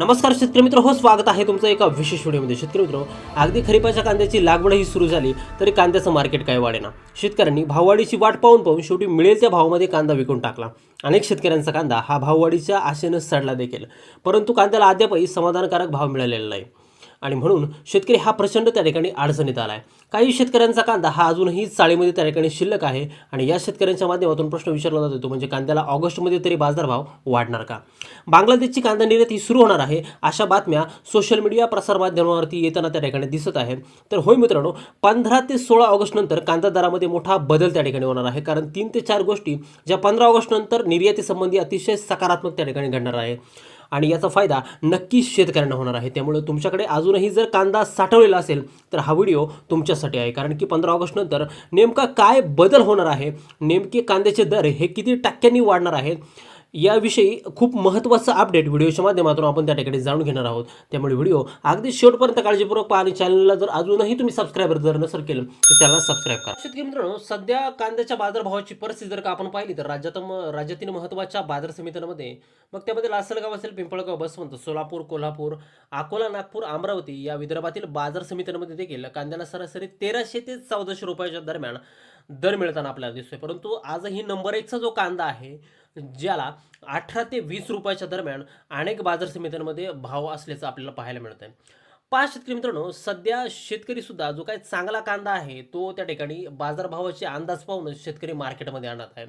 नमस्कार शेतकरी मित्र हो स्वागत आहे तुमचं एका विशेष व्हिडिओमध्ये. शेतकरी मित्र अगदी खरीपाच्या कांद्याची लागवडही सुरू झाली तरी कांद्याचं मार्केट काय वाढेना. शेतकऱ्यांनी भाववाढीची वाट पाहून पाहून शेवटी मिळेल त्या भावामध्ये कांदा विकून टाकला. अनेक शेतकऱ्यांचा कांदा हा भाववाढीच्या आशेनं सडला देखील. परंतु कांद्याला अद्यापही समाधानकारक भाव मिळालेला नाही. आणि म्हणून शेतकरी हा प्रचंड त्या ठिकाणी अडचणीत आला आहे काही शेतकऱ्यांचा कांदा हा अजूनही चाळीमध्ये त्या ठिकाणी शिल्लक आहे आणि या शेतकऱ्यांच्या माध्यमातून प्रश्न विचारला जातो तो म्हणजे कांद्याला ऑगस्टमध्ये तरी बाजारभाव वाढणार का? बांगलादेशची कांदा निर्यात ही सुरू होणार आहे अशा बातम्या सोशल मीडिया प्रसारमाध्यमावरती येताना त्या ठिकाणी दिसत आहे तर होय मित्रांनो पंधरा ते सोळा ऑगस्ट नंतर कांदा दरामध्ये मोठा बदल त्या ठिकाणी होणार आहे कारण तीन ते चार गोष्टी ज्या पंधरा ऑगस्ट नंतर निर्यातीसंबंधी अतिशय सकारात्मक त्या ठिकाणी घडणार आहे. आणि याचा फायदा नक्कीच शेतकऱ्यांना होणार आहे. त्यामुळे तुमच्याकडे अजूनही जर कांदा साठवलेला असेल तर हा व्हिडिओ तुमच्यासाठी आहे. कारण की पंधरा ऑगस्ट नंतर नेमका काय बदल होणार आहे नेमके कांद्याचे दर हे किती टक्क्यांनी वाढणार आहेत याविषयी खूप महत्त्वाचा अपडेट व्हिडिओच्या माध्यमातून आपण त्या ठिकाणी जाणून घेणार आहोत. त्यामुळे व्हिडिओ अगदी शेवटपर्यंत काळजीपूर्वक पहा आणि चॅनलला जर अजूनही तुम्ही सबस्क्राईबर जर नसेल केलं तर चॅनलला सबस्क्राईब करा. शेतकरी मित्रांनो सध्या कांद्याच्या बाजारभावाची परिस्थिती जर का आपण पाहिली तर राज्यात राज्यातील महत्त्वाच्या बाजार समित्यांमध्ये मग त्यामध्ये लासलगाव असेल पिंपळगाव बसवंत सोलापूर कोल्हापूर अकोला नागपूर अमरावती या विदर्भातील बाजार समित्यांमध्ये देखील कांद्याला सरासरी तेराशे ते चौदाशे रुपयाच्या दरम्यान दर मिळताना आपल्याला दिसतोय. परंतु आजही नंबर एकचा जो कांदा आहे ज्याला अठरा ते वीस रुपयाच्या दरम्यान अनेक बाजार समित्यांमध्ये भाव असल्याचं आपल्याला पाहायला मिळत आहे पाच शेतकरी मित्रांनो सध्या शेतकरी सुद्धा जो काही चांगला कांदा आहे तो त्या ठिकाणी बाजारभावाचे अंदाज पाहूनच शेतकरी मार्केटमध्ये आणत आहे.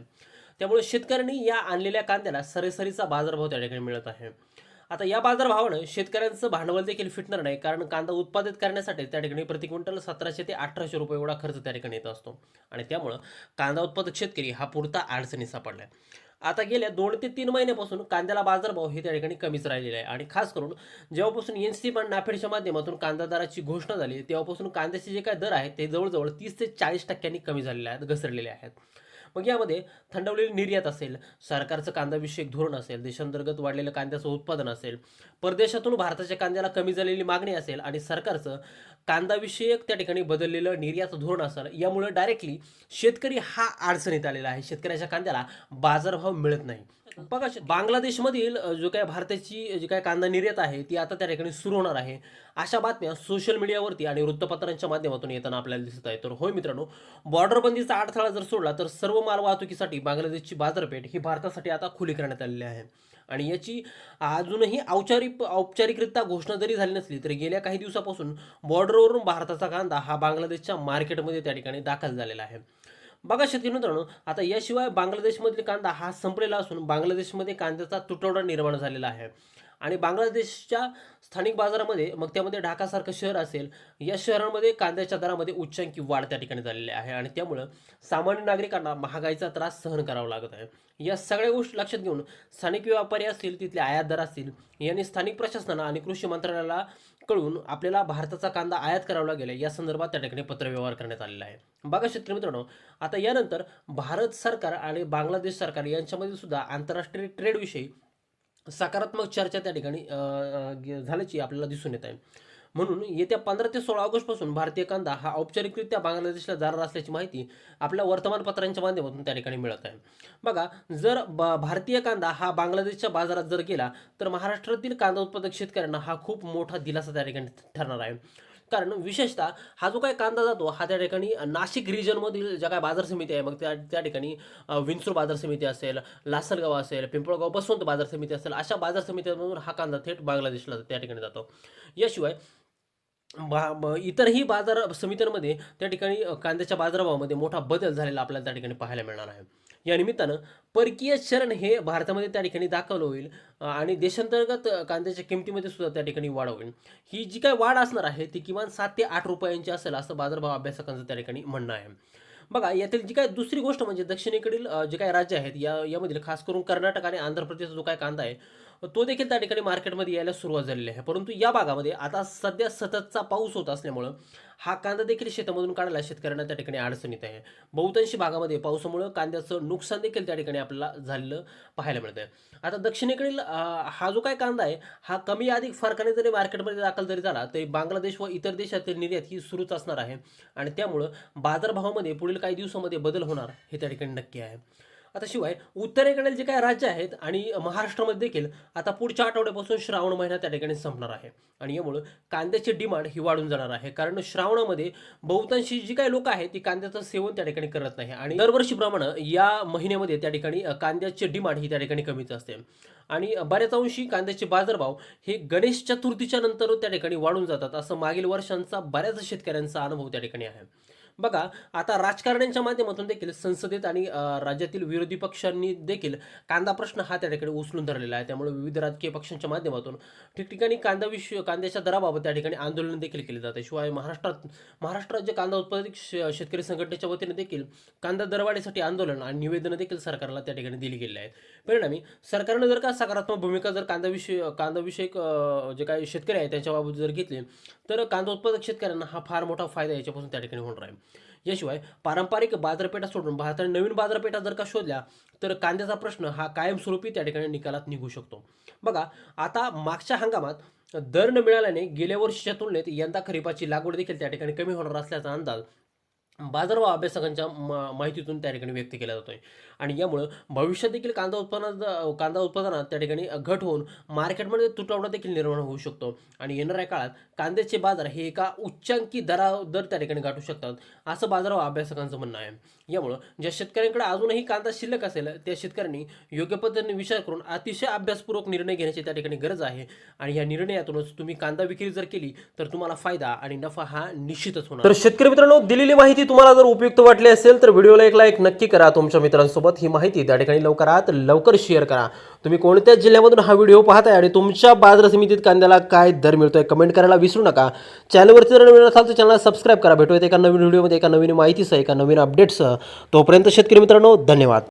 त्यामुळे शेतकऱ्यांनी या आणलेल्या कांद्याला सरेसरीचा बाजारभाव त्या ठिकाणी मिळत आहे. आता या बाजारभावानं शेतकऱ्यांचं भांडवल देखील फिटणार नाही कारण कांदा उत्पादित करण्यासाठी त्या ठिकाणी प्रति क्विंटल सतराशे ते अठराशे रुपये एवढा खर्च त्या ठिकाणी येत असतो. आणि त्यामुळं कांदा उत्पादक शेतकरी हा पुरता अडचणी सापडला आहे आता गेल्या दोन ते तीन महिन्यापासून कांद्याला बाजारभाव हे त्या ठिकाणी कमीच राहिलेला आहे. आणि खास करून जेव्हापासून एन सी पण नाफेडच्या माध्यमातून कांदा दराची घोषणा झाली तेव्हापासून कांद्याचे जे काय दर आहेत ते जवळजवळ तीस ते चाळीस टक्क्यांनी कमी झालेले आहेत घसरलेले आहेत. मग यामध्ये थंडवलेली निर्यात असेल सरकारचं कांदाविषयक धोरण असेल देशांतर्गत वाढलेलं कांद्याचं उत्पादन असेल परदेशातून भारताच्या कांद्याला कमी झालेली मागणी असेल आणि सरकारचं कांदाविषयक त्या ठिकाणी बदललेलं निर्यात धोरण असेल यामुळे डायरेक्टली शेतकरी हा अडचणीत आलेला आहे. शेतकऱ्याच्या कांद्याला बाजारभाव मिळत नाही. बघा बांगलादेशमधील जो काय भारताची जी काय कांदा निर्यात आहे ती आता त्या ठिकाणी सुरू होणार आहे. अशा बातम्या सोशल मीडियावरती आणि वृत्तपत्रांच्या माध्यमातून येताना आपल्याला दिसत आहे तर होय मित्रांनो बॉर्डर बंदीचा अडथळा जर सोडला तर सर्व माल वाहतुकीसाठी बांगलादेशची बाजारपेठ ही भारतासाठी आता खुली करण्यात आलेली आहे. आणि याची अजूनही औपचारिक औपचारिकरित्या घोषणा जरी झाली नसली तरी गेल्या काही दिवसापासून बॉर्डरवरून भारताचा कांदा हा बांगलादेशच्या मार्केटमध्ये त्या ठिकाणी दाखल झालेला आहे. बघा शेतकरी मित्रांनो आता याशिवाय बांगलादेशमधील कांदा हा संपलेला असून बांगलादेशमध्ये कांद्याचा तुटवडा निर्माण झालेला आहे. आणि बांगलादेशच्या स्थानिक बाजारामध्ये मग त्यामध्ये ढाकासारखं शहर असेल या शहरांमध्ये कांद्याच्या दरामध्ये उच्चांकी वाढ त्या ठिकाणी झालेली आहे आणि त्यामुळं सामान्य नागरिकांना महागाईचा त्रास सहन करावा लागत आहे. या सगळ्या गोष्टी लक्षात घेऊन स्थानिक व्यापारी असतील तिथले आयातदार असतील यांनी स्थानिक प्रशासनाला आणि कृषी मंत्रालयाला कळून आपल्याला भारताचा कांदा आयात करावा लागेल या संदर्भात त्या ठिकाणी पत्रव्यवहार करण्यात आलेला आहे. बघा शेतकरी मित्रांनो आता यानंतर भारत सरकार आणि बांगलादेश सरकार यांच्यामध्ये सुद्धा आंतरराष्ट्रीय ट्रेडविषयी सकारात्मक चर्चा त्या ठिकाणी झाल्याची आपल्याला दिसून येत आहे. म्हणून येत्या पंधरा ते सोळा ऑगस्टपासून भारतीय कांदा हा औपचारिकरित्या बांगलादेशला जाणार असल्याची माहिती आपल्या वर्तमानपत्रांच्या माध्यमातून त्या ठिकाणी मिळत आहे. बघा जर ब भारतीय कांदा हा बांगलादेशच्या बाजारात जर गेला तर महाराष्ट्रातील कांदा उत्पादक शेतकऱ्यांना हा खूप मोठा दिलासा त्या ठिकाणी ठरणार आहे. कारण विशेषतः हा जो काय कांदा जातो हा त्या ठिकाणी नाशिक रिजनमधील ज्या काय बाजार समिती आहे मग त्या त्या ठिकाणी विंचूर बाजार समिती असेल लासलगाव असेल पिंपळगाव बसवंत बाजार समिती असेल अशा बाजार समित्यांमधून हा कांदा थेट बांगलादेशला त्या ठिकाणी जातो. याशिवाय बा इतरही बाजार समित्यांमध्ये त्या ठिकाणी कांद्याच्या बाजारभावामध्ये मोठा बदल झालेला आपल्याला त्या ठिकाणी पाहायला मिळणार आहे. या निमित्तानं परकीय चलन हे भारतामध्ये त्या ठिकाणी दाखवलं होईल आणि देशांतर्गत कांद्याच्या किमतीमध्ये सुद्धा त्या ठिकाणी वाढ होईल. ही जी काय वाढ असणार आहे ती किमान सात ते आठ रुपयांची असेल असं बाजारभाव अभ्यासकांचं त्या ठिकाणी म्हणणं आहे. बघा यातील जी काय दुसरी गोष्ट म्हणजे दक्षिणेकडील जे काय राज्य आहेत या यामधील खास करून कर्नाटक आणि आंध्र प्रदेशचा जो काय कांदा आहे तो देखील त्या ठिकाणी मार्केटमध्ये यायला सुरुवात झालेली आहे. परंतु या भागामध्ये आता सध्या सततचा पाऊस होत असल्यामुळं हा कांदा देखील शेतामधून काढायला शेतकऱ्यांना त्या ठिकाणी अडचणीत आहे. बहुतांशी भागामध्ये पावसामुळं कांद्याचं नुकसान देखील त्या ठिकाणी आपल्याला झालेलं पाहायला मिळतं आहे आता दक्षिणेकडील हा जो काय कांदा आहे हा कमी अधिक फरकाने जरी मार्केटमध्ये दाखल जरी झाला तरी बांगलादेश व इतर देशातील निर्यात ही सुरूच असणार आहे. आणि त्यामुळं बाजारभावामध्ये पुढील काही दिवसामध्ये बदल होणार हे त्या ठिकाणी नक्की आहे. आता शिवाय उत्तरेकडील जे काही राज्य आहेत आणि महाराष्ट्रामध्ये देखील आता पुढच्या आठवड्यापासून श्रावण महिना त्या ठिकाणी संपणार आहे. आणि यामुळं कांद्याची डिमांड ही वाढून जाणार आहे. कारण श्रावणामध्ये बहुतांशी जी काही लोक आहेत ती कांद्याचं सेवन त्या ठिकाणी करत नाही. आणि दरवर्षीप्रमाणे या महिन्यामध्ये त्या ठिकाणी कांद्याची डिमांड ही त्या ठिकाणी कमीच असते. आणि बऱ्याच अंशी कांद्याचे बाजारभाव हे गणेश चतुर्थीच्या नंतर त्या ठिकाणी वाढून जातात असं मागील वर्षांचा बऱ्याच शेतकऱ्यांचा अनुभव त्या ठिकाणी आहे. बघा आता राजकारण्यांच्या माध्यमातून देखील संसदेत आणि राज्यातील विरोधी पक्षांनी देखील कांदा प्रश्न हा त्या ठिकाणी उचलून धरलेला आहे. त्यामुळे विविध राजकीय पक्षांच्या माध्यमातून ठिकठिकाणी कांदा विषय कांद्याच्या दराबाबत त्या ठिकाणी आंदोलन देखील केले जाते शिवाय महाराष्ट्रात महाराष्ट्र राज्य कांदा उत्पादक श- शेतकरी संघटनेच्या वतीने देखील कांदा दरवाढीसाठी आंदोलन आणि निवेदनं देखील सरकारला त्या ठिकाणी दिली गेली आहेत. परिणामी सरकारनं जर का सकारात्मक भूमिका जर कांदा विषय जे काही शेतकरी आहेत त्यांच्याबाबत जर घेतले तर कांदा उत्पादक शेतकऱ्यांना हा फार मोठा फायदा याच्यापासून त्या ठिकाणी होणार आहे. याशिवाय पारंपरिक बाजारपेठा सोडून भारताने नवीन बाजारपेठा जर का शोधल्या तर कांद्याचा प्रश्न हा कायमस्वरूपी त्या ठिकाणी निकालात निघू शकतो. बघा आता मागच्या हंगामात दर न मिळाल्याने गेल्या वर्षीच्या तुलनेत यंदा खरीपाची लागवड देखील त्या ठिकाणी कमी होणार असल्याचा अंदाज बाजारभाव अभ्यासकांच्या म- माहितीतून त्या ठिकाणी व्यक्त केला जातोय. आणि यामुळं भविष्यात देखील कांदा उत्पादनात कांदा उत्पादनात त्या ठिकाणी घट होऊन मार्केटमध्ये तुटवडा देखील निर्माण होऊ शकतो. आणि येणाऱ्या काळात कांद्याचे बाजार हे एका उच्चांकी दरा दर त्या ठिकाणी गाठू शकतात असं बाजारभाव अभ्यासकांचं म्हणणं आहे. यामुळं ज्या शेतकऱ्यांकडे अजूनही कांदा शिल्लक असेल त्या शेतकऱ्यांनी योग्य पद्धतीने विचार करून अतिशय अभ्यासपूर्वक निर्णय घेण्याची त्या ठिकाणी गरज आहे. आणि या निर्णयातूनच तुम्ही कांदा विक्री जर केली तर तुम्हाला फायदा आणि नफा हा निश्चितच होणार. तर शेतकरी मित्रांनो दिलेली माहिती तुम्हाला जर उपयुक्त वाटली असेल तर व्हिडिओला एक लाईक नक्की करा. तुमच्या मित्रांसोबत ही माहिती त्या ठिकाणी लवकरात लवकर शेअर करा. तुम्ही कोणत्या जिल्ह्यामधून हा व्हिडिओ पाहताय आणि तुमच्या बाजार समितीत कांद्याला काय दर मिळतोय कमेंट करायला विसरू नका. चॅनलवरती जर नवीन असाल तर चॅनलला सबस्क्राईब करा. भेटूयात एका नवीन व्हिडिओमध्ये एका नवीन माहितीसह एका नवीन अपडेटसह तोपर्यंत शेतकरी मित्रांनो धन्यवाद.